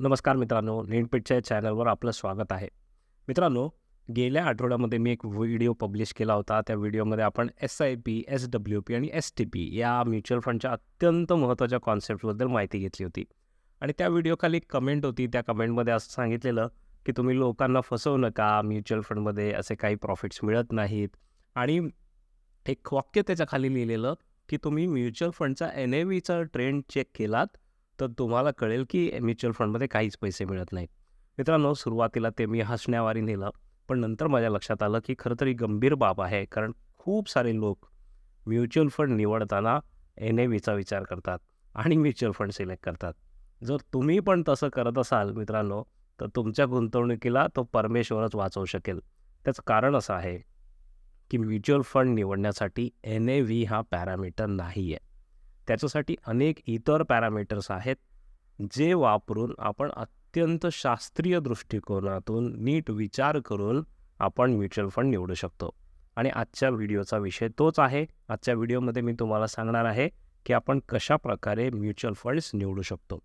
नमस्कार मित्रांनो नेटपेटच्या चॅनलवर आपलं स्वागत आहे. मित्रांनो गेल्या आठवड्यामध्ये मी एक व्हिडिओ पब्लिश केला होता. त्या व्हिडिओमध्ये आपण S I P S W P आणि एस टी पी या म्युच्युअल फंडच्या अत्यंत महत्त्वाच्या कॉन्सेप्टबद्दल माहिती घेतली होती. आणि त्या व्हिडिओखाली कमेंट होती. त्या कमेंटमध्ये असं सांगितलेलं की तुम्ही लोकांना फसवू नका म्युच्युअल फंडमध्ये असे काही प्रॉफिट्स मिळत नाहीत. आणि एक वाक्य त्याच्याखाली लिहिलेलं की तुम्ही म्युच्युअल फंडचा एन ए व्हीचा ट्रेंड चेक केलात तर तुम्हाला कळेल की म्युच्युअल फंडमध्ये काहीच पैसे मिळत नाहीत. मित्रांनो सुरुवातीला ते मी हसण्यावारी नेलं पण नंतर माझ्या लक्षात आलं की खरं तरी गंभीर बाब आहे कारण खूप सारे लोक म्युच्युअल फंड निवडताना एन ए व्हीचा विचार करतात आणि म्युच्युअल फंड सिलेक्ट करतात. जर तुम्ही पण तसं करत असाल मित्रांनो तर तुमच्या गुंतवणुकीला तो परमेश्वरच वाचवू शकेल. त्याचं कारण असं आहे की म्युच्युअल फंड निवडण्यासाठी एन ए व्ही हा पॅरामीटर नाही आहे त्याच्यासाठी अनेक इतर पॅरामीटर्स आहेत जे वापरून आपण अत्यंत शास्त्रीय दृष्टिकोनातून नीट विचार करून आपण म्युच्युअल फंड निवडू शकतो. आणि आजच्या व्हिडिओचा विषय तोच आहे. आजच्या व्हिडिओमध्ये मी तुम्हाला सांगणार आहे की आपण कशा प्रकारे म्युच्युअल फंड्स निवडू शकतो.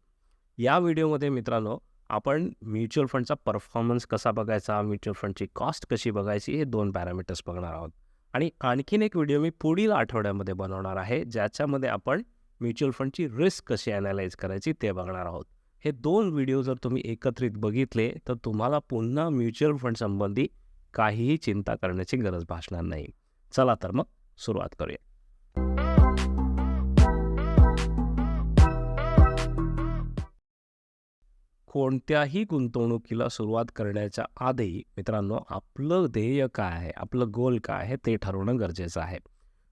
या व्हिडिओमध्ये मित्रांनो आपण म्युच्युअल फंडचा परफॉर्मन्स कसा बघायचा म्युच्युअल फंडची कॉस्ट कशी बघायची हे दोन पॅरामीटर्स बघणार आहोत. आणि आणखीन एक व्हिडिओ मी पुढील आठवड्यामध्ये बनवणार आहे ज्याच्यामध्ये आपण म्युच्युअल फंडची रिस्क कशी ॲनालाइज करायची ते बघणार आहोत. हे दोन व्हिडिओ जर तुम्ही एकत्रित बघितले तर तुम्हाला पुन्हा म्युच्युअल फंड संबंधी काहीही चिंता करण्याची गरज भासणार नाही. चला तर मग सुरुवात करूया. कोणत्याही गुंतवणुकीला सुरुवात करण्याच्या आधी मित्रांनो आपलं ध्येय काय आहे? आपलं गोल काय आहे? ते ठरवणं गरजेचं आहे.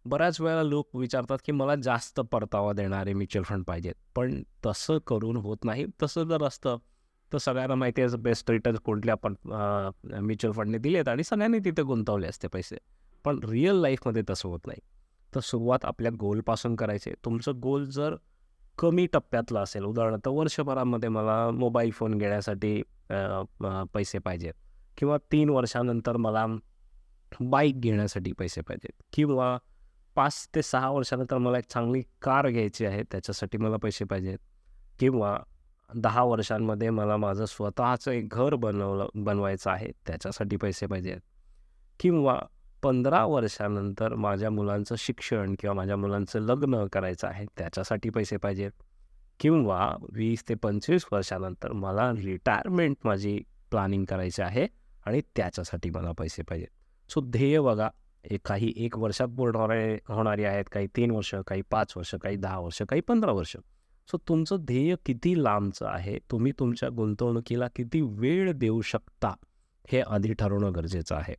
बऱ्याच वेळा लोक विचारतात की मला जास्त परतावा देणारे म्युच्युअल फंड पाहिजेत. पण तसं करून होत नाही. तसं जर असतं तर सगळ्यांना माहिती आहे बेस्ट रिटर्न कुठल्या पण म्युच्युअल फंडने दिलेत आणि सगळ्यांनी तिथे गुंतवले असते पैसे. पण रिअल लाईफमध्ये तसं होत नाही. तर सुरुवात आपल्या गोलपासून करायचे तुमचं गोल जर कमी टप्प्यातलं असेल उदाहरणार्थ वर्षभरामध्ये मला मोबाईल फोन घेण्यासाठी पैसे पाहिजेत किंवा तीन वर्षानंतर मला बाईक घेण्यासाठी पैसे पाहिजेत किंवा पाच ते सहा वर्षानंतर मला एक चांगली कार घ्यायची आहे त्याच्यासाठी मला पैसे पाहिजेत. किंवा दहा वर्षांमध्ये मला माझं स्वतःचं एक घर बनवलं बनवायचं आहे त्याच्यासाठी पैसे पाहिजेत. किंवा पंधरा वर्षानंतर माझ्या मुलांचं शिक्षण किंवा माझ्या मुलांचं लग्न करायचं आहे त्याच्यासाठी पैसे पाहिजेत. किंवा वीस ते पंचवीस वर्षानंतर मला रिटायरमेंट माझी प्लॅनिंग करायची आहे आणि त्याच्यासाठी मला पैसे पाहिजेत. सो ध्येय बघा काही एक वर्षात पूर्ण होणारे होणारी आहेत काही तीन वर्ष काही पाच वर्ष काही दहा वर्ष काही पंधरा वर्ष. सो तुमचं ध्येय किती लांबचं आहे तुम्ही तुमच्या गुंतवणुकीला किती वेळ देऊ शकता हे आधी ठरवणं गरजेचं आहे.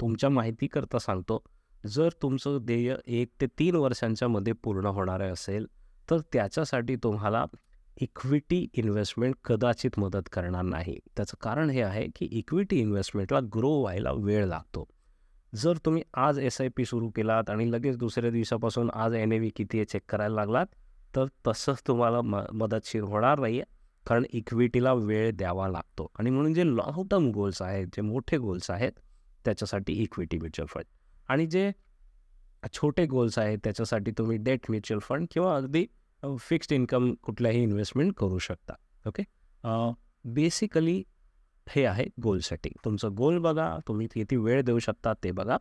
तुमच्या माहितीकरता सांगतो जर तुमचं ध्येय एक ते तीन वर्षांच्या मध्ये पूर्ण होणारे असेल तर त्याच्यासाठी तुम्हाला इक्विटी इन्व्हेस्टमेंट कदाचित मदत करणार नाही. त्याचं कारण हे आहे की इक्विटी इन्व्हेस्टमेंटला ग्रो व्हायला वेळ लागतो. जर तुम्ही आज एस आय पी सुरू केलात आणि लगेच दुसऱ्या दिवसापासून आज एन ए व्ही किती आहे चेक करायला लागलात तर तसंच तुम्हाला म मदतशीर होणार नाही आहे कारण इक्विटीला वेळ द्यावा लागतो. आणि म्हणून जे लॉंग टर्म गोल्स आहेत जे मोठे गोल्स आहेत त्याच्यासाठी इक्विटी म्युच्युअल फंड आणि जे छोटे गोल्स आहेत त्याच्यासाठी तुम्ही डेट म्युच्युअल फंड किंवा अगदी फिक्स्ड इन्कम कुठल्याही इन्व्हेस्टमेंट करू शकता. ओके बेसिकली हे आहे गोल सेटिंग तुमचं गोल बघा तुम्ही किती वेळ देऊ शकता ते बघा.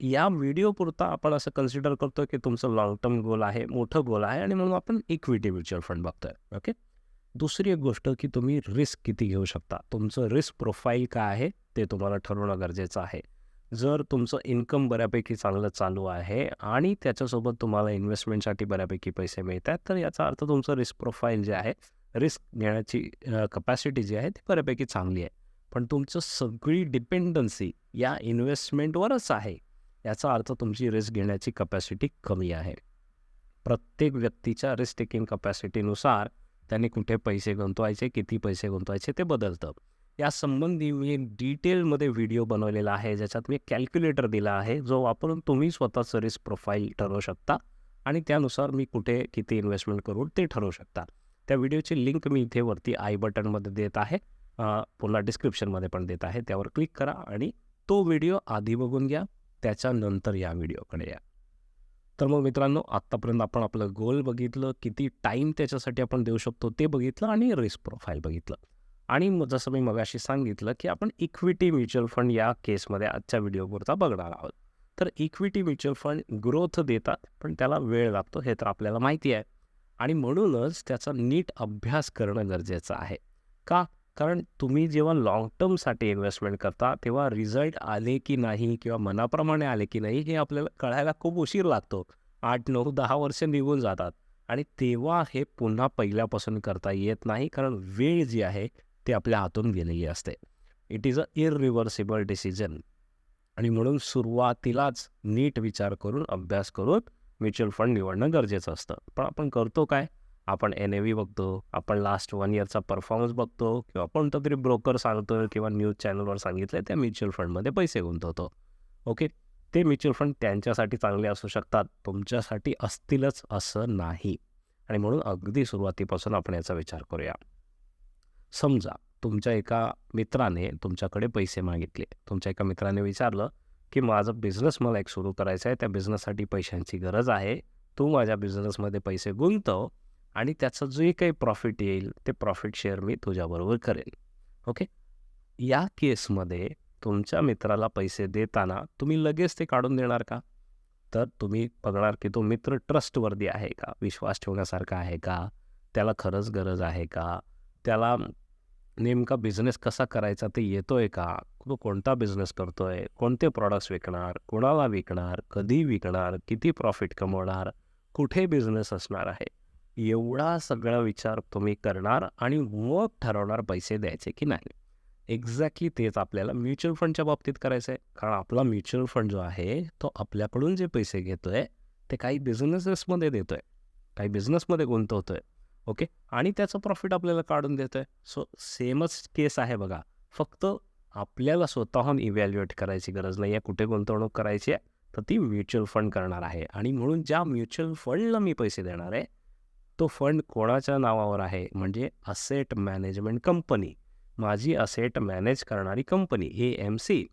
या व्हिडिओ पुरता आपण असं कन्सिडर करतो की तुमचं लॉंग टर्म गोल आहे मोठं गोल आहे आणि म्हणून आपण इक्विटी म्युच्युअल फंड बघतोय ओके दुसरी एक गोष्ट की तुम्ही रिस्क किती घेऊ शकता. तुमचं रिस्क प्रोफाईल काय आहे ते तुम्हाला ठरवणं गरजेचं आहे. जर तुमचं इन्कम बऱ्यापैकी चांगलं चालू आहे आणि त्याच्यासोबत तुम्हाला इन्व्हेस्टमेंटसाठी बऱ्यापैकी पैसे मिळत आहेत तर याचा अर्थ तुमचं रिस्क प्रोफाईल जे आहे रिस्क घेण्याची कपॅसिटी जी आहे ती बऱ्यापैकी चांगली आहे. पण तुमचं सगळी डिपेंडन्सी या इन्व्हेस्टमेंटवरच आहे. याचा अर्थ तुमची रिस्क घेण्याची कपॅसिटी कमी आहे. प्रत्येक व्यक्तीच्या रिस्क टेकिंग कपॅसिटीनुसार त्यांनी कुठे पैसे गुंतवायचे किती पैसे गुंतवायचे ते बदलतं. या संबंधी मी डिटेलमध्ये व्हिडिओ बनवलेला आहे ज्याच्यात मी कॅल्क्युलेटर दिला आहे जो वापरून तुम्ही स्वतःचं रिस्क प्रोफाईल ठरवू शकता आणि त्यानुसार मी कुठे किती इन्व्हेस्टमेंट करू ते ठरवू शकता. त्या व्हिडिओची लिंक मी इथे वरती आय बटनमध्ये देत आहे. पुन्हा डिस्क्रिप्शनमध्ये पण देत आहे. त्यावर क्लिक करा आणि तो व्हिडिओ आधी बघून घ्या त्याच्यानंतर या व्हिडिओकडे या. तर मग मित्रांनो आत्तापर्यंत आपण आपलं गोल बघितलं किती टाईम त्याच्यासाठी आपण देऊ शकतो ते बघितलं आणि रिस्क प्रोफाईल बघितलं. आणि मग जसं मी मगाशी सांगितलं की आपण इक्विटी म्युच्युअल फंड या केसमध्ये आजच्या व्हिडिओपुरता बघणार आहोत. तर इक्विटी म्युच्युअल फंड ग्रोथ देतात पण त्याला वेळ लागतो हे तर आपल्याला माहिती आहे. आणि म्हणूनच त्याचा नीट अभ्यास करणं गरजेचं आहे. का? कारण तुम्ही जेव्हा लाँग टर्मसाठी इन्व्हेस्टमेंट करता तेव्हा रिझल्ट आले की नाही किंवा मनाप्रमाणे आले की नाही हे आपल्याला कळायला खूप उशीर लागतो. आठ नऊ दहा वर्ष निघून जातात. आणि तेव्हा हे पुन्हा पहिल्यापासून करता येत नाही कारण वेळ जी आहे ती आपल्या हातून गेलेली असते. It is a irreversible decision आणि म्हणून सुरुवातीलाच नीट विचार करून अभ्यास करून म्युच्युअल फंड निवडणं गरजेचं असतं. पण आपण करतो काय? आपण एन ए व्ही बघतो आपण लास्ट वन इयरचा परफॉर्मन्स बघतो किंवा कोणतं तरी ब्रोकर सांगतो किंवा न्यूज चॅनलवर सांगितलं त्या म्युच्युअल फंडमध्ये पैसे गुंतवतो. ओके ते म्युच्युअल फंड त्यांच्यासाठी चांगले असू शकतात तुमच्यासाठी असतीलच असं नाही. आणि म्हणून अगदी सुरुवातीपासून आपण याचा विचार करूया. समजा तुमच्या एका मित्राने तुमच्याकडे पैसे मागितले. तुमच्या एका मित्राने विचारलं की माझा बिझनेस मला एक सुरू करायचा आहे त्या बिझनेससाठी पैशांची गरज आहे. तू माझ्या बिझनेसमध्ये पैसे गुंतव आणि त्याचं जे काही प्रॉफिट येईल ते प्रॉफिट शेअर मी तुझ्याबरोबर करेन. ओके? या केसमध्ये तुमच्या मित्राला पैसे देताना तुम्ही लगेच ते काढून देणार का? तर तुम्ही बघणार की तो मित्र ट्रस्टवर्दी आहे का? विश्वास ठेवण्यासारखा आहे का? त्याला खरंच गरज आहे का? त्याला नेमका बिझनेस कसा करायचा ते येतोय का? तो कोणता बिझनेस करतोय? कोणते प्रॉडक्ट्स विकणार? कोणाला विकणार? कधी विकणार? किती प्रॉफिट कमवणार? कुठे बिझनेस असणार आहे? एवढा सगळा विचार तुम्ही करणार आणि मग ठरवणार पैसे द्यायचे की नाही. एक्झॅक्टली तेच आपल्याला म्युच्युअल फंडच्या बाबतीत करायचं आहे. कारण आपला म्युच्युअल फंड जो आहे तो आपल्याकडून जे पैसे घेतोय ते काही बिझनेसेसमध्ये देतोय. काही बिझनेसमध्ये गुंतवतोय. ओके? आणि त्याचं प्रॉफिट आपल्याला काढून देतोय. सो सेमच केस आहे बघा. फक्त आपल्याला स्वतःहून इव्हॅल्युएट करायची गरज नाही आहे कुठे गुंतवणूक करायची आहे तर ती म्युच्युअल फंड करणार आहे. आणि म्हणून ज्या म्युच्युअल फंडला मी पैसे देणार आहे तो फंड कोणाच्या नावावर आहे? म्हणजे असेट मॅनेजमेंट कंपनी माझी असेट मॅनेज करणारी कंपनी ए एम सी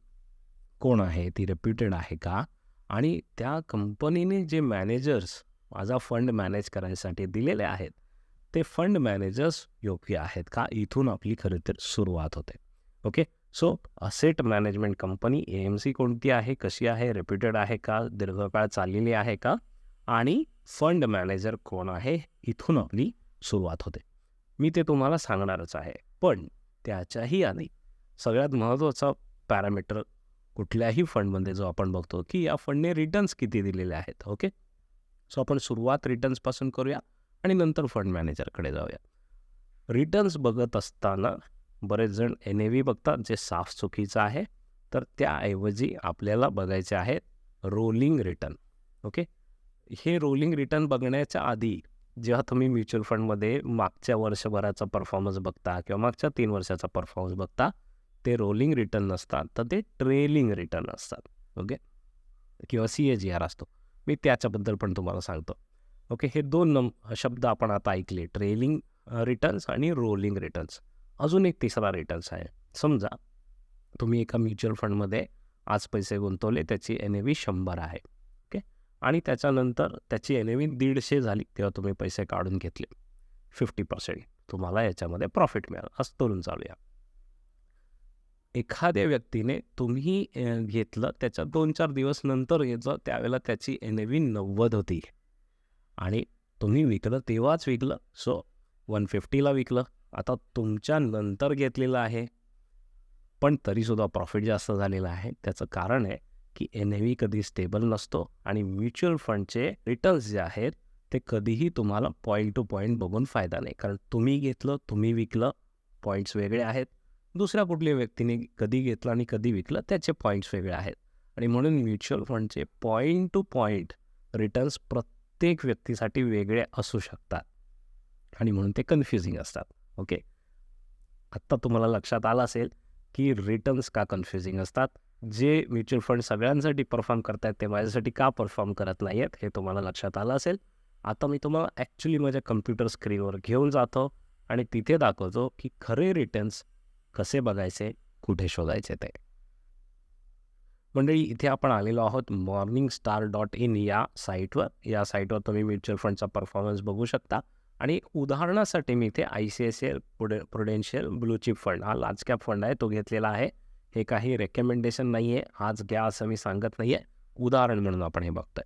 कोण आहे? ती रेप्युटेड आहे का? आणि त्या कंपनीने जे मॅनेजर्स माझा फंड मॅनेज करायसाठी दिलेले आहेत ते फंड मॅनेजर्स योग्य आहेत का? इथून आपली खरं तर सुरुवात होते. Okay? So asset management company A M C कोणती आहे? कशी आहे? रेप्युटेड आहे का? दीर्घकाळ चाललेली आहे का? आणि फंड मॅनेजर कोण आहे? इथून आपली सुरुवात होते. मी ते तुम्हाला सांगणारच आहे. पण त्याच्याही आधी सगळ्यात महत्त्वाचा पॅरामीटर कुठल्याही फंडमध्ये जो आपण बघतो की या फंडने रिटर्न्स किती दिलेले आहेत. ओके? सो आपण सुरुवात रिटर्न्सपासून करूया. आणि नंतर फंड मॅनेजरकडे जाऊया. रिटर्न्स बघत असताना बरेच जण एन ए व्ही बघतात जे साफ चुकीचं आहे. तर त्याऐवजी आपल्याला बघायचे आहेत रोलिंग रिटर्न ओके? हे रोलिंग रिटर्न बघण्याच्या आधी जेव्हा तुम्ही म्युच्युअल फंडमध्ये मागच्या वर्षभराचा परफॉर्मन्स बघता किंवा मागच्या तीन वर्षाचा परफॉर्मन्स बघता ते रोलिंग रिटर्न नसतात. तर ते ट्रेलिंग रिटर्न असतात ओके? किंवा सी ए जी आर असतो. मी त्याच्याबद्दल पण तुम्हाला सांगतो. ओके हे दोन नम शब्द आपण आता ऐकले. ट्रेलिंग रिटर्न्स आणि रोलिंग रिटर्न्स. अजून एक तिसरा रिटर्न्स आहे. समजा तुम्ही एका म्युच्युअल फंडमध्ये आज पैसे गुंतवले त्याची एन ए व्ही शंभर आहे. ओके? आणि त्याच्यानंतर त्याची एन ए व्ही दीडशे झाली तेव्हा तुम्ही पैसे काढून घेतले. Fifty percent. तुम्हाला याच्यामध्ये प्रॉफिट मिळालं. असं तोलून चालूया. एखाद्या व्यक्तीने तुम्ही घेतलं त्याच्या दोन चार दिवस नंतर याचं त्यावेळेला त्याची एन ए व्ही नव्वद होती. आणि तुम्ही विकलं तेव्हाच विकलं. सो वन फिफ्टीला विकलं. आता तुमच्या नंतर घेतलेलं आहे. पण तरीसुद्धा प्रॉफिट जास्त झालेलं आहे. त्याचं कारण आहे की एन ए व्ही कधी स्टेबल नसतो आणि म्युच्युअल फंडचे रिटर्न्स जे आहेत ते कधीही तुम्हाला पॉईंट टू पॉईंट बघून फायदा नाही. कारण तुम्ही घेतलं तुम्ही विकलं पॉईंट्स वेगळे आहेत. दुसऱ्या कुठल्या व्यक्तीने कधी घेतलं आणि कधी विकलं त्याचे पॉईंट्स वेगळे आहेत. आणि म्हणून म्युच्युअल फंडचे पॉईंट टू पॉईंट रिटर्न्स प्रत्येक प्रत्येक व्यक्तीसाठी वेगळे असू शकतात. आणि म्हणून ते कन्फ्युजिंग असतात. ओके आत्ता तुम्हाला लक्षात आलं असेल की रिटर्न्स का कन्फ्युजिंग असतात? जे म्युच्युअल फंड सगळ्यांसाठी परफॉर्म करतायत ते माझ्यासाठी का परफॉर्म करत नाही आहेत हे तुम्हाला लक्षात आलं असेल. आता मी तुम्हाला ॲक्च्युली माझ्या कम्प्युटर स्क्रीनवर घेऊन जातो आणि तिथे दाखवतो की खरे रिटर्न्स कसे बघायचे कुठे शोधायचे ते. मंडळी इथे आपण आलेलो आहोत मॉर्निंग स्टार डॉट इन या साईटवर या साईटवर तुम्ही म्युच्युअल फंडचा परफॉर्मन्स बघू शकता. आणि उदाहरणासाठी मी इथे I C I C L प्रुडे Prudential bluechip fund हा लार्ज कॅप फंड आहे तो घेतलेला आहे. हे काही रेकमेंडेशन नाही आहे आज घ्या असं मी सांगत नाही आहे उदाहरण म्हणून आपण हे बघतोय.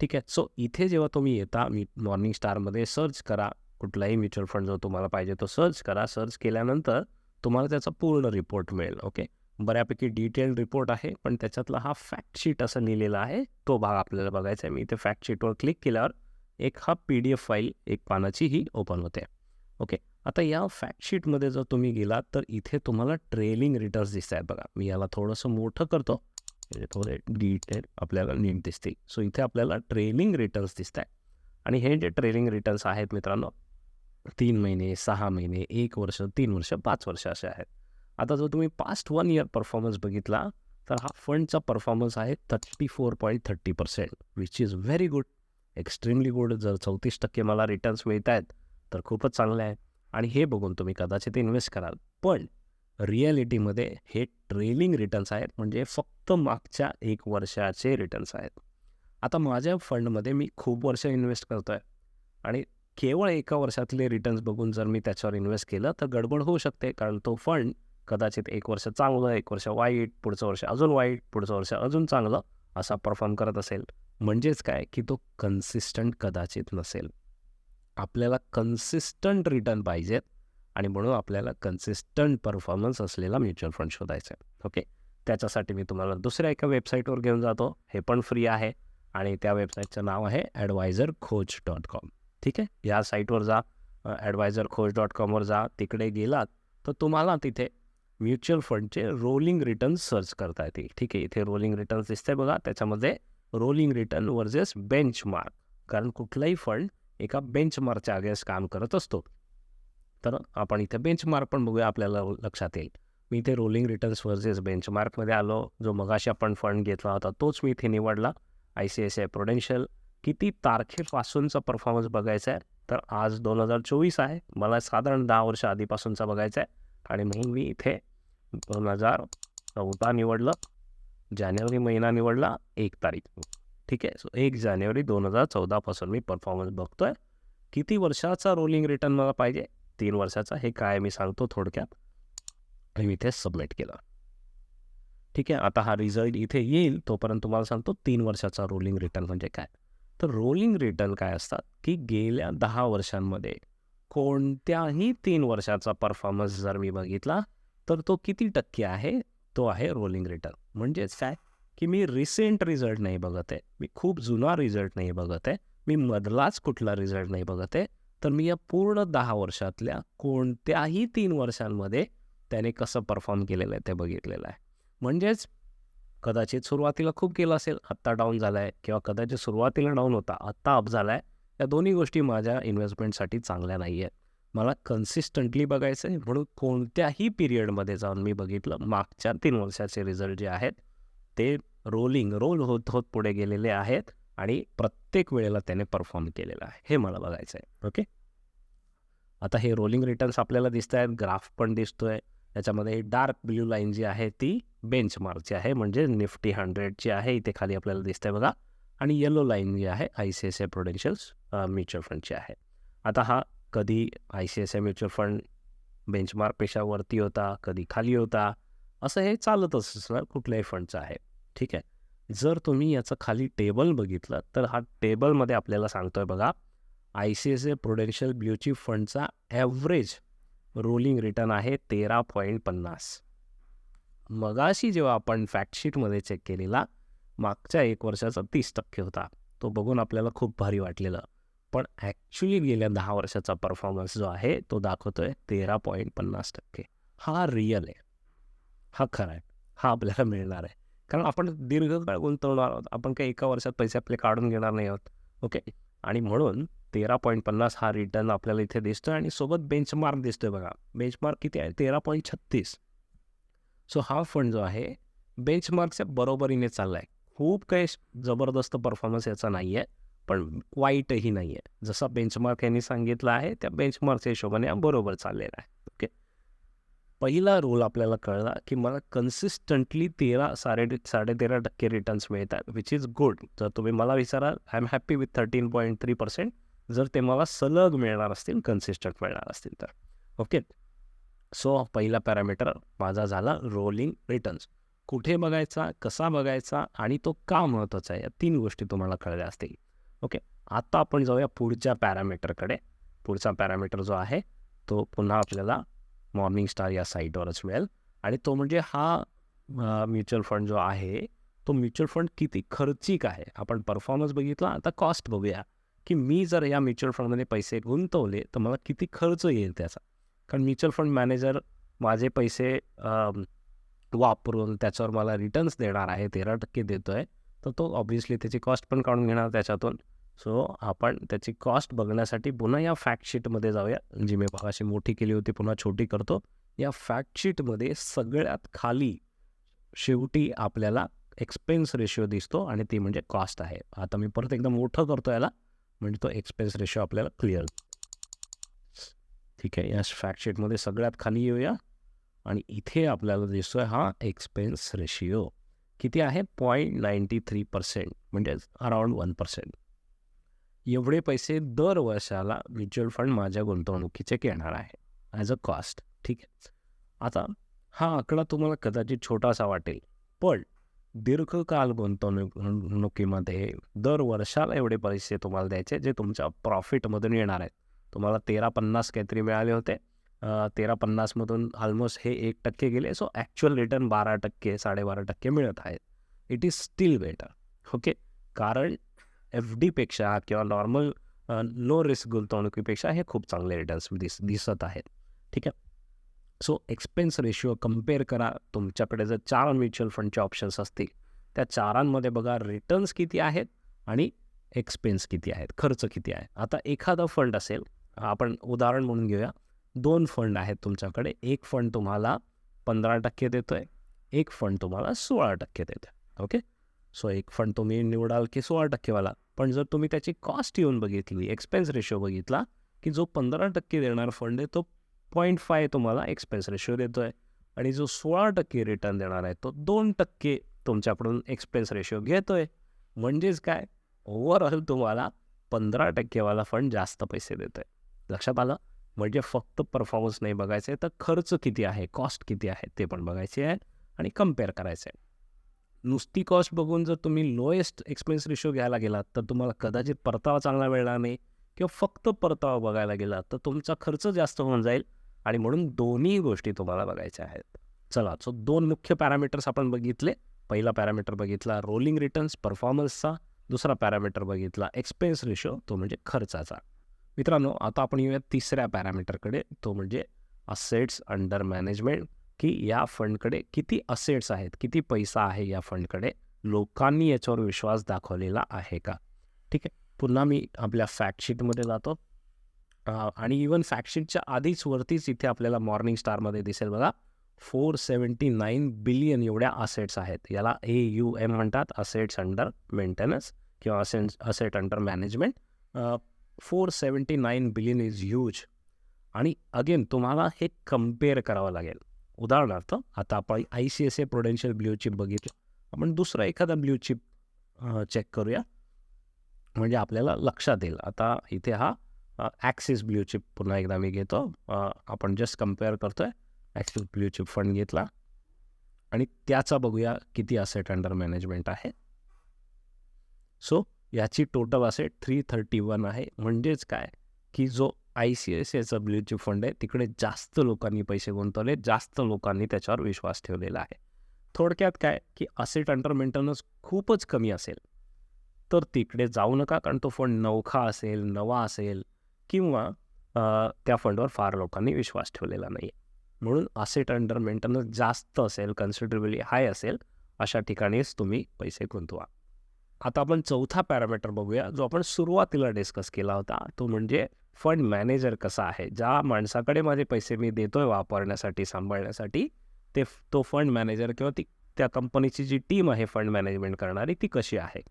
ठीक आहे सो इथे जेव्हा तुम्ही येता मी मॉर्निंग स्टारमध्ये सर्च करा. कुठलाही म्युच्युअल फंड जो तुम्हाला पाहिजे तो सर्च करा. सर्च केल्यानंतर तुम्हाला त्याचा पूर्ण रिपोर्ट मिळेल ओके बऱ्यापैकी डिटेल्ड रिपोर्ट आहे पण त्याच्यातला हा फॅक्ट शीट असं लिहिलेला आहे. तो भाग आपल्याला बघायचा आहे. मी इथे फॅक्ट शीटवर क्लिक केल्यावर एक हा पी डी एफ फाईल एक पानाची ही ओपन होते. ओके. आता या फॅक्ट शीटमध्ये जर तुम्ही गेलात तर इथे तुम्हाला ट्रेलिंग रिटर्न्स दिसत आहेत बघा. मी याला थोडंसं मोठं करतो. म्हणजे थोडे डिटेल आपल्याला नीट दिसतील. सो इथे आपल्याला ट्रेलिंग रिटर्न्स दिसत आहेत आणि हे जे ट्रेलिंग रिटर्न्स आहेत मित्रांनो तीन महिने सहा महिने एक वर्ष तीन वर्ष पाच वर्ष असे आहेत. आता जर तुम्ही पास्ट वन इयर परफॉर्मन्स बघितला तर हा फंडचा परफॉर्मन्स आहे thirty four point thirty percent which is very good extremely good जर चौतीस टक्के मला रिटर्न्स मिळत आहेत तर खूपच चांगलं आहे. आणि हे बघून तुम्ही कदाचित इन्व्हेस्ट कराल. पण रिॲलिटीमध्ये हे ट्रेलिंग रिटर्न्स आहेत म्हणजे फक्त मागच्या एक वर्षाचे रिटर्न्स आहेत. आता माझ्या फंडमध्ये मी खूप वर्ष इन्व्हेस्ट करतो आहे आणि केवळ एका वर्षातले रिटर्न्स बघून जर मी त्याच्यावर इन्व्हेस्ट केलं तर गडबड होऊ शकते कारण तो फंड कदाचित एक वर्ष चांगलं एक वर्ष वाईट पुढचं वर्ष अजून वाईट पुढचं वर्ष अजून चांगलं असा परफॉर्म करत असेल. म्हणजेच काय? की तो कन्सिस्टंट कदाचित नसेल. आपल्याला कन्सिस्टंट रिटर्न पाहिजेत आणि म्हणून आपल्याला कन्सिस्टंट परफॉर्मन्स असलेला म्युच्युअल फंड शोधायचा आहे. ओके त्याच्यासाठी मी तुम्हाला दुसऱ्या एका वेबसाईटवर घेऊन जातो. हे पण फ्री आहे आणि त्या वेबसाईटचं नाव आहे ॲडवायझर खोज डॉट कॉम ठीक आहे? या साईटवर जा. ॲडवायझर खोज डॉट कॉमवर जा. तिकडे गेलात तर तुम्हाला तिथे म्युच्युअल फंडचे रोलिंग रिटर्न सर्च करता येतील. ठीक आहे इथे रोलिंग रिटर्न्स दिसते बघा त्याच्यामध्ये रोलिंग रिटर्न वर्सेस बेंचमार्क. कारण कुठलाही फंड एका बेंचमार्कच्या अगेन्स्ट काम करत असतो. तर आपण इथे बेंचमार्क पण बघूया आपल्याला लक्षात येईल. मी इथे रोलिंग रिटर्न्स वर्सेस बेंचमार्कमध्ये आलो जो मगाशी आपण फंड घेतला होता तोच मी इथे निवडला. I C I C I Prudential किती तारखेपासूनचा परफॉर्मन्स बघायचा आहे? तर आज दोन हजार चोवीस आहे. मला साधारण दहा वर्ष आधीपासूनचा बघायचा आहे. आणि म्हणून मी इथे दोन हजार चौदा निवडलं जानेवारी महिना निवडला एक तारीख. ठीक आहे? सो एक जानेवारी दोन हजार चौदापासून मी परफॉर्मन्स बघतो आहे किती वर्षाचा रोलिंग रिटर्न मला पाहिजे? तीन वर्षाचा. हे काय मी सांगतो थोडक्यात. आणि मी इथे सबमिट केलं. ठीक आहे? आता हा रिझल्ट इथे येईल. तोपर्यंत तुम्हाला सांगतो तीन वर्षाचा रोलिंग रिटर्न म्हणजे काय? तर रोलिंग रिटर्न काय असतात? की गेल्या दहा वर्षांमध्ये कोणत्याही तीन वर्षाचा परफॉर्मन्स जर मी बघितला तर तो किती टक्के आहे? तो आहे रोलिंग रिटर्न म्हणजेच काय? की मी रिसेंट रिझल्ट नाही बघत आहे. मी खूप जुना रिझल्ट नाही बघत आहे. मी मधलाच कुठला रिझल्ट नाही बघत आहे. तर मी या पूर्ण दहा वर्षातल्या कोणत्याही तीन वर्षांमध्ये त्याने कसं परफॉर्म केलेलं आहे ते बघितलेलं आहे. म्हणजेच कदाचित सुरुवातीला खूप केलं असेल आत्ता डाऊन झाला आहे किंवा कदाचित सुरुवातीला डाऊन होता आत्ता अप झाला आहे या दोन्ही गोष्टी माझ्या इन्व्हेस्टमेंटसाठी चांगल्या नाही आहेत मला कन्सिस्टंटली बघायचं आहे. म्हणून कोणत्याही पिरियडमध्ये जाऊन मी बघितलं मागच्या तीन वर्षाचे रिझल्ट जे आहेत ते रोलिंग रोल होत होत पुढे गेलेले आहेत आणि प्रत्येक वेळेला त्याने परफॉर्म केलेलं आहे. हे मला बघायचं आहे. ओके आता हे रोलिंग रिटर्न्स आपल्याला दिसत आहेत. ग्राफ पण दिसतोय. त्याच्यामध्ये डार्क ब्ल्यू लाईन जी आहे ती बेंचमार्कची आहे. म्हणजे निफ्टी हंड्रेडची आहे. इथे खाली आपल्याला दिसतंय बघा. आणि येलो लाईन जी आहे I C S I Prudentials mutual फंडची आहे. आता हा कधी I C S I mutual fund बेंचमार्कपेक्षा वरती होता कधी खाली होता असं हे चालतच असणार कुठल्याही फंडचं आहे. ठीक आहे? जर तुम्ही याचं खाली टेबल बघितलं तर हा टेबलमध्ये आपल्याला सांगतोय बघा I C S A Prudential ब्युची फंडचा ॲव्हरेज रोलिंग रिटर्न आहे तेरा पॉईंट पन्नास. मगाशी जेव्हा आपण फॅक्टशीटमध्ये चेक केलेला मागच्या एक वर्षाचा तीस टक्के होता. तो बघून आपल्याला खूप भारी वाटलेलं. पण ॲक्च्युली गेल्या दहा वर्षाचा परफॉर्मन्स जो आहे तो दाखवतोय तेरा पॉईंट पन्नास टक्के. हा रिअल आहे. हा खरा आहे. हा आपल्याला मिळणार आहे. कारण आपण दीर्घकाळ गुंतवणार आहोत. आपण काही एका वर्षात पैसे आपले काढून घेणार नाही आहोत. ओके आणि म्हणून तेरा पॉईंट पन्नास हा रिटर्न आपल्याला इथे दिसतोय आणि सोबत बेंचमार्क दिसतोय बघा. बेंचमार्क किती आहे? तेरा पॉईंट छत्तीस. सो हा फंड जो आहे बेंचमार्कच्या बरोबरीने चालला आहे खूप काही जबरदस्त परफॉर्मन्स याचा नाही आहे पण वाईटही नाही आहे जसा बेंचमार्क यांनी सांगितलं आहे त्या बेंचमार्कच्या हिशोबाने बरोबर चाललेला आहे. ओके पहिला रोल आपल्याला कळला की मला कन्सिस्टंटली तेरा साडे साडेतेरा टक्के रिटर्न्स मिळतात विच इज गुड जर तुम्ही मला विचाराल I am happy with thirteen point three percent जर ते मला सलग मिळणार असतील कन्सिस्टंट मिळणार असतील तर. ओके सो पहिला पॅरामीटर माझा झाला रोलिंग रिटर्न्स कुठे बघायचा कसा बघायचा आणि तो का महत्त्वाचा आहे या तीन गोष्टी तुम्हाला कळल्या असतील. ओके. आता आपण जाऊया पुढच्या पॅरामीटरकडे. पुढचा पॅरामीटर जो आहे तो पुन्हा आपल्याला मॉर्निंग स्टार या साईटवरच मिळेल. आणि तो म्हणजे हा म्युच्युअल फंड जो आहे तो म्युच्युअल फंड किती? खर्चिक आहे. आपण परफॉर्मन्स बघितला आता कॉस्ट बघूया. की मी जर या म्युच्युअल फंडमध्ये पैसे गुंतवले तर मला किती खर्च येईल त्याचा? कारण म्युच्युअल फंड मॅनेजर माझे पैसे वापरून त्याच्यावर मला रिटर्न्स देणार आहे तेरा टक्के देतो आहे तर तो ऑब्व्हियसली त्याची कॉस्ट पण काढून घेणार त्याच्यातून. सो आपण त्याची कॉस्ट बघण्यासाठी पुन्हा या फॅक्टशीटमध्ये जाऊया. जी मी भागाशी मोठी केली होती पुन्हा छोटी करतो. या फॅक्टशीटमध्ये सगळ्यात खाली शेवटी आपल्याला एक्सपेन्स रेशिओ दिसतो आणि ती म्हणजे कॉस्ट आहे. आता मी परत एकदा मोठं करतो याला म्हणजे तो एक्सपेन्स रेशिओ आपल्याला क्लिअर ठीक आहे या फॅक्टशीटमध्ये सगळ्यात खाली येऊया. आणि इथे आपल्याला दिसतोय हा एक्सपेन्स रेशिओ किती आहे? पॉईंट नाईंटी थ्री पर्सेंट म्हणजेच अराउंड वन पर्सेंट एवढे पैसे दर वर्षाला म्युच्युअल फंड माझ्या गुंतवणुकीचे येणार आहे ॲज अ कॉस्ट ठीक आहे. आता हा आकडा तुम्हाला कदाचित छोटासा वाटेल पण दीर्घकाल गुंतवणुकीमध्ये दर वर्षाला एवढे पैसे तुम्हाला द्यायचे जे तुमच्या प्रॉफिटमधून येणार आहेत. तुम्हाला तेरा पन्नास काहीतरी मिळाले होते. तेरा पन्नासमधून ऑलमोस्ट हे एक टक्के गेले. सो ॲक्च्युअल रिटर्न बारा टक्के साडेबारा टक्के मिळत आहेत. It is still better okay कारण एफ डीपेक्षा किंवा नॉर्मल नो रिस्क गुंतवणुकीपेक्षा हे खूप चांगले रिटर्न्स दिस दिसत आहेत. ठीक आहे? सो एक्सपेन्स रेशिओ कंपेअर करा. तुमच्याकडे जर चार म्युच्युअल फंडचे ऑप्शन्स असतील त्या चारांमध्ये बघा रिटर्न्स किती आहेत आणि एक्सपेन्स किती आहेत खर्च किती आहे. आता एखादा फंड असेल आपण उदाहरण म्हणून घेऊया. दोन फंड आहेत तुमच्याकडे. एक फंड तुम्हाला पंधरा टक्के देतो आहे एक फंड तुम्हाला सोळा टक्के देतो आहे ओके सो एक फंड तुम्ही निवडाल की सोळा टक्केवाला पण जर तुम्ही त्याची कॉस्ट येऊन बघितली एक्सपेन्स रेशो बघितला की जो पंधरा टक्के देणार फंड आहे तो पॉईंट फाय तुम्हाला एक्सपेन्स रेशो देतो आहे आणि जो सोळा टक्के रिटर्न देणार आहे तो दोन टक्के तुमच्याकडून एक्सपेन्स रेशो घेतो आहे म्हणजेच काय? ओव्हरऑल तुम्हाला पंधरा टक्केवाला फंड जास्त पैसे देतो आहे लक्षात आलं? म्हणजे फक्त परफॉर्मन्स नाही बघायचं आहे तर खर्च किती आहे कॉस्ट किती आहे ते पण बघायचे आहे आणि कंपेअर करायचं आहे. नुसती कॉस्ट बघून जर तुम्ही लोएस्ट एक्सपेन्स रेशो घ्यायला गेलात तर तुम्हाला कदाचित परतावा चांगला मिळणार नाही किंवा फक्त परतावा बघायला गेलात तर तुमचा खर्च जास्त होऊन जाईल आणि म्हणून दोन्ही गोष्टी तुम्हाला बघायच्या आहेत. चला सो दोन मुख्य पॅरामीटर्स आपण बघितले. पहिला पॅरामीटर बघितला रोलिंग रिटर्न्स परफॉर्मन्सचा दुसरा पॅरामीटर बघितला एक्सपेन्स रेशो तो म्हणजे खर्चाचा. मित्रांनो आता आपण येऊया तिसऱ्या पॅरामीटरकडे तो म्हणजे असेट्स अंडर मॅनेजमेंट की या फंडकडे किती असेट्स आहेत किती पैसा आहे या फंडकडे लोकांनी याच्यावर विश्वास दाखवलेला आहे का? ठीक आहे पुन्हा मी आपल्या फॅक्टशीटमध्ये जातो. आणि इवन फॅक्टशीटच्या आधीच वरतीच इथे आपल्याला मॉर्निंग स्टारमध्ये दिसेल बघा. फोर सेवन्टी नाईन बिलियन एवढ्या असेट्स आहेत. याला ए यू एम म्हणतात असेट्स अंडर मेंटेनन्स किंवा assets asset under management four seventy nine billion is huge आणि अगेन तुम्हाला हे कंपेअर करावं लागेल. उदाहरणार्थ आता आपण I C S A Prudential blue chip बघितलं. आपण दुसरा एखादा ब्ल्यू चिप चेक करूया. म्हणजे आपल्याला लक्षात येईल. आता इथे हा ॲक्सिस ब्ल्यू चिप पुन्हा एकदा मी घेतो. आपण जस्ट कंपेअर करतो आहे ॲक्सिस ब्ल्यू चिप फंड घेतला. आणि त्याचा बघूया किती असेट अंडर मॅनेजमेंट आहे. सो याची total asset three thirty one आहे. म्हणजेच काय? की जो आय सी एस एचा ब्ल्यू फंड आहे. तिकडे जास्त लोकांनी पैसे गुंतवले. जास्त लोकांनी त्याच्यावर विश्वास ठेवलेला आहे. थोडक्यात काय? की असेट अंडर मेंटेनन्स खूपच कमी असेल. तर तिकडे जाऊ नका. कारण तो फंड नवखा असेल नवा असेल किंवा त्या फंडवर फार लोकांनी विश्वास ठेवलेला नाही म्हणून असेट अंडर मेंटेनन्स जास्त असेल कन्सिडरेबली हाय असेल अशा ठिकाणीच तुम्ही पैसे गुंतवा. आता आपण चौथा पॅरामीटर बघूया. जो आपण सुरुवातीला डिस्कस केला होता तो म्हणजे फंड मॅनेजर कसा आहे? ज्या माणसाकडे माझे पैसे मी देतोय वापरण्यासाठी सांभाळण्यासाठी ते तो फंड मॅनेजर किंवा ती त्या कंपनीची जी टीम आहे फंड मॅनेजमेंट करणारी ती कशी आहे?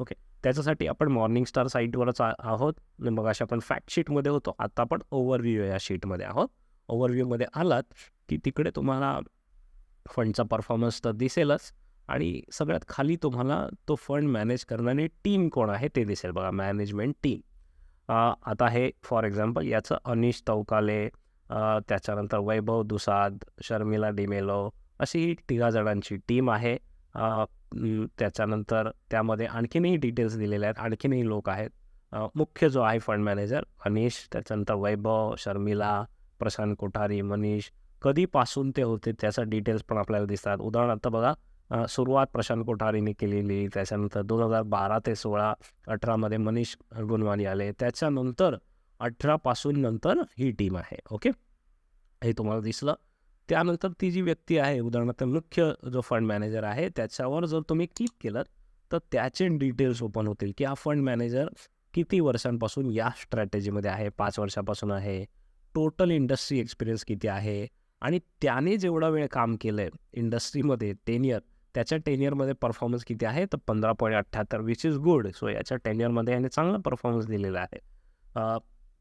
ओके. त्याच्यासाठी आपण मॉर्निंग स्टार साईटवरच आहोत. मग अशा आपण फॅक्ट शीटमध्ये होतो. आता आपण ओव्हरव्ह्यू या शीटमध्ये आहोत. ओव्हरव्ह्यूमध्ये आलात की तिकडे तुम्हाला फंडचा परफॉर्मन्स तर दिसेलच. आणि सगळ्यात खाली तुम्हाला तो फंड मॅनेज करणारी टीम कोण आहे ते दिसेल. बघा मॅनेजमेंट टीम. आता हे फॉर एक्झाम्पल याचं अनिश तौकाले त्याच्यानंतर वैभव दुसाद शर्मिला डिमेलो अशी ही तिघा जणांची टीम आहे. त्याच्यानंतर त्यामध्ये आणखीनही डिटेल्स दिलेले आहेत आणखीनही लोक आहेत. मुख्य जो आहे फंड मॅनेजर अनिश त्याच्यानंतर वैभव शर्मिला प्रशांत कोठारी मनीष कधीपासून ते होते त्याचं डिटेल्स पण आपल्याला दिसतात. उदाहरणार्थ बघा सुरुवात प्रशांत कोठारीने केलेली. त्याच्यानंतर दोन हजार बारा ते सोळा अठरामध्ये मनीष गुणवानी आले. त्याच्यानंतर अठरापासून नंतर ही टीम आहे. ओके हे तुम्हाला दिसलं. त्यानंतर ती जी व्यक्ती आहे उदाहरणार्थ मुख्य जो फंड मॅनेजर आहे त्याच्यावर जर तुम्ही क्लिक केलं तर त्याचे डिटेल्स ओपन होतील की हा फंड मॅनेजर किती वर्षांपासून या स्ट्रॅटेजीमध्ये आहे पाच वर्षापासून आहे टोटल इंडस्ट्री एक्सपिरियन्स किती आहे? आणि त्याने जेवढा वेळ काम केलं आहे इंडस्ट्रीमध्ये टेनियर त्याच्या टेनियरमध्ये परफॉर्मन्स किती आहे? तर पंधरा पॉईंट अठ्ठ्याहत्तर विच इज गुड सो याच्या टेनियरमध्ये याने चांगला परफॉर्मन्स दिलेला आहे.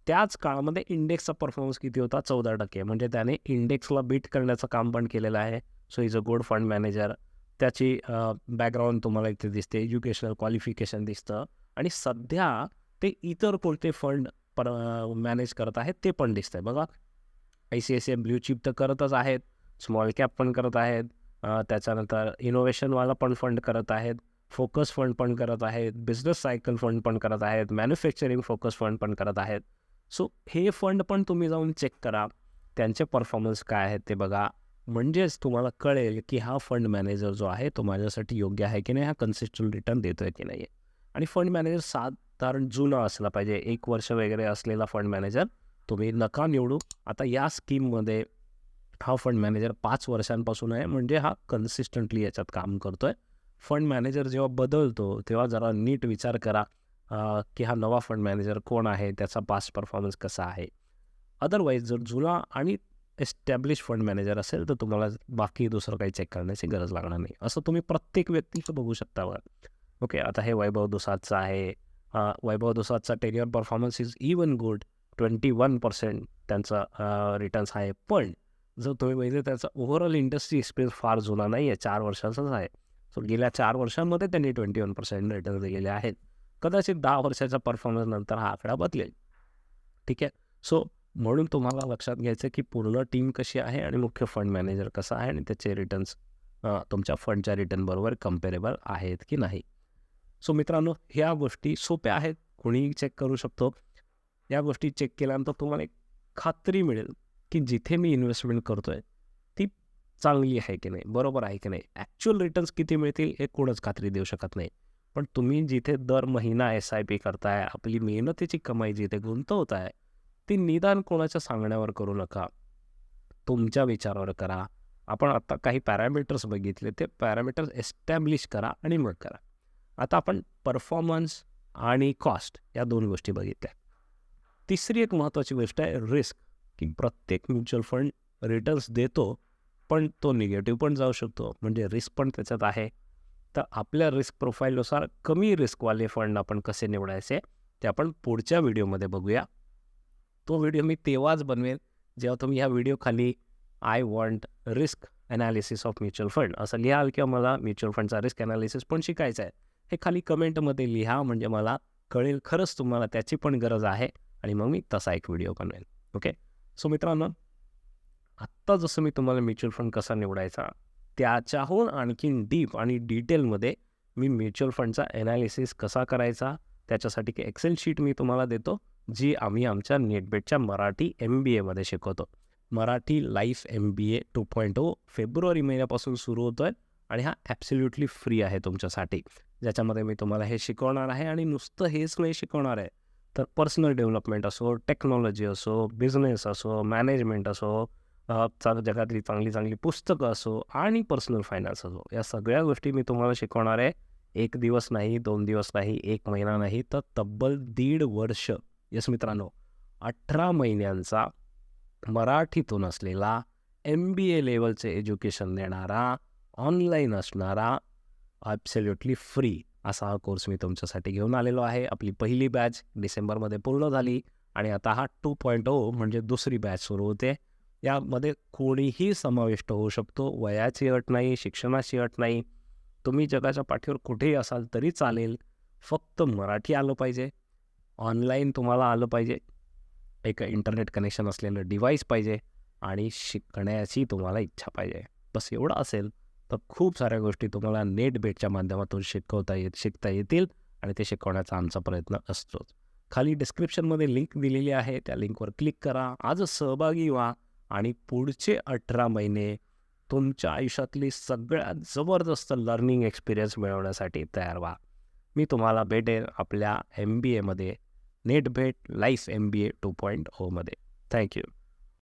त्याच काळामध्ये इंडेक्सचा परफॉर्मन्स किती होता? चौदा टक्के. म्हणजे त्याने इंडेक्सला बीट करण्याचं काम पण केलेलं आहे. So is a good fund manager त्याची बॅकग्राऊंड तुम्हाला इथे दिसते. एज्युकेशनल क्वालिफिकेशन दिसतं. आणि सध्या ते इतर कोणते फंड पर मॅनेज करत आहेत ते पण दिसतंय. बघा. I C I C I blue chip तर करतच आहेत. स्मॉल कॅप पण करत आहेत. त्याच्यानंतर इनोव्हेशनवाला पण फंड करत आहेत फोकस फंड पण करत आहेत बिझनेस सायकल फंड पण करत आहेत मॅन्युफॅक्चरिंग फोकस फंड पण करत आहेत. सो हे फंड पण तुम्ही जाऊन चेक करा त्यांचे परफॉर्मन्स काय आहेत ते बघा. म्हणजेच तुम्हाला कळेल की हा फंड मॅनेजर जो आहे तो माझ्यासाठी योग्य आहे की नाही हा कन्सिस्टंट रिटर्न देतो आहे की नाही आणि फंड मॅनेजर साधारण जुना असला पाहिजे एक वर्ष वगैरे असलेला फंड मॅनेजर तुम्ही नका निवडू. आता या स्कीममध्ये हा फंड मॅनेजर पाच वर्षांपासून आहे म्हणजे हा कन्सिस्टंटली याच्यात काम करतोय. फंड मॅनेजर जेव्हा बदलतो तेव्हा जरा नीट विचार करा की हा नवा फंड मॅनेजर कोण आहे त्याचा पास्ट परफॉर्मन्स कसा आहे. अदरवाईज जर जुना आणि एस्टॅब्लिश फंड मॅनेजर असेल तर तुम्हाला बाकी दुसरं काही चेक करण्याची गरज लागणार नाही. असं तुम्ही प्रत्येक व्यक्तीचं बघू शकता बघा. ओके आता हे वैभव दुसादचं आहे. Vaibhav दुसादचा career performance is even good twenty one percent त्यांचा रिटर्न्स आहे. पण जर तुम्ही बघितलं त्याचा ओव्हरऑल इंडस्ट्री एक्सपिरियन्स फार जुना नाही आहे चार वर्षाचाच आहे. सो गेल्या चार वर्षांमध्ये त्यांनी ट्वेंटी वन पर्सेंट रिटर्न दिलेले आहेत. कदाचित दहा वर्षाच्या परफॉर्मन्स नंतर हा आकडा बदलेल. ठीक आहे? सो म्हणून तुम्हाला लक्षात घ्यायचं की पूर्ण टीम कशी आहे आणि मुख्य फंड मॅनेजर कसा आहे आणि त्याचे रिटर्न्स तुमच्या फंडच्या रिटर्न बरोबर कम्पेरेबल आहेत की नाही? सो मित्रांनो ह्या गोष्टी सोप्या आहेत. कोणीही चेक करू शकतो. या गोष्टी चेक केल्यानंतर तुम्हाला एक खात्री मिळेल. की जिथे मी इन्व्हेस्टमेंट करतोय ती चांगली आहे की नाही बरोबर आहे की नाही? ॲक्च्युअल रिटर्न्स किती मिळतील हे कोणच खात्री देऊ शकत नाही. पण तुम्ही जिथे दर महिना एस आय पी करताय आपली मेहनतीची कमाई जिथे गुंतवताय ती निदान कोणाच्या सांगण्यावर करू नका. तुमच्या विचारावर करा. आपण आता काही पॅरामीटर्स बघितले ते पॅरामीटर्स एस्टॅब्लिश करा आणि मग करा. आता आपण परफॉर्मन्स आणि कॉस्ट या दोन गोष्टी बघितल्या. तिसरी एक महत्त्वाची गोष्ट आहे रिस्क की प्रत्येक म्युच्युअल फंड रिटर्न्स देतो पण तो निगेटिव्ह पण जाऊ शकतो. म्हणजे रिस्क पण त्याच्यात आहे. तर आपल्या रिस्क प्रोफाईलनुसार कमी रिस्कवाले फंड आपण कसे निवडायचे ते आपण पुढच्या व्हिडिओमध्ये बघूया. तो व्हिडिओ मी तेव्हाच बनवेन जेव्हा तुम्ही ह्या व्हिडिओ खाली I want risk analysis of mutual fund असं लिहाल किंवा मला म्युच्युअल फंडचा रिस्क ॲनालिसिस पण शिकायचं आहे. हे खाली कमेंटमध्ये लिहा म्हणजे मला कळेल खरंच तुम्हाला त्याची पण गरज आहे आणि मग मी तसा एक व्हिडिओ बनवेन. ओके? सो मित्रांनो आत्ता जसं मी तुम्हाला म्युच्युअल फंड कसा निवडायचा त्याच्याहून आणखीन डीप आणि डिटेलमध्ये मी म्युच्युअल फंडचा ॲनालिसिस कसा करायचा त्याच्यासाठी एक एक्सेल शीट मी तुम्हाला देतो जी आम्ही आमच्या नेटबेटच्या मराठी एम बी एमध्ये शिकवतो. Marathi life M B A two point O February महिन्यापासून सुरू होतो आहे आणि हा ॲब्सल्युटली फ्री आहे तुमच्यासाठी. ज्याच्यामध्ये मी तुम्हाला हे शिकवणार आहे आणि नुसतं हेच नाही शिकवणार आहे. तर पर्सनल डेव्हलपमेंट असो टेक्नॉलॉजी असो बिझनेस असो मॅनेजमेंट असो अ, जगातली चांगली चांगली पुस्तकं असो आणि पर्सनल फायनान्स असो या सगळ्या गोष्टी मी तुम्हाला शिकवणार आहे. एक दिवस नाही दोन दिवस नाही एक महिना नाही तर तब्बल दीड वर्ष. यस मित्रांनो अठरा महिन्यांचा मराठीतून असलेला एम बी ए लेवलचे एज्युकेशन देणारा ऑनलाईन असणारा ॲब्सल्युटली फ्री असा हा कोर्स मी तुमच्यासाठी घेऊन आलेलो आहे. आपली पहिली बॅच डिसेंबरमध्ये पूर्ण झाली आणि आता हा टू पॉईंट ओ म्हणजे दुसरी बॅच सुरू होते. यामध्ये कोणीही समाविष्ट होऊ शकतो. वयाची अट नाही शिक्षणाची अट नाही. तुम्ही जगाच्या पाठीवर कुठेही असाल तरी चालेल. फक्त मराठी आलं पाहिजे. ऑनलाईन तुम्हाला आलं पाहिजे. एक इंटरनेट कनेक्शन असलेलं डिव्हाइस पाहिजे आणि शिकण्याची तुम्हाला इच्छा पाहिजे. बस एवढं असेल. तर खूप साऱ्या गोष्टी तुम्हाला नेट बेटच्या माध्यमातून शिकवता येत शिकता येतील आणि ते शिकवण्याचा आमचा प्रयत्न असतोच. खाली डिस्क्रिप्शनमध्ये लिंक दिलेली आहे त्या लिंकवर क्लिक करा आजच सहभागी व्हा आणि पुढचे अठरा महिने तुमच्या आयुष्यातली सगळ्यात जबरदस्त लर्निंग एक्सपिरियन्स मिळवण्यासाठी तयार व्हा. मी तुम्हाला भेटेन आपल्या एम बी एमध्ये नेट भेट life M B A two point ओमध्ये थँक्यू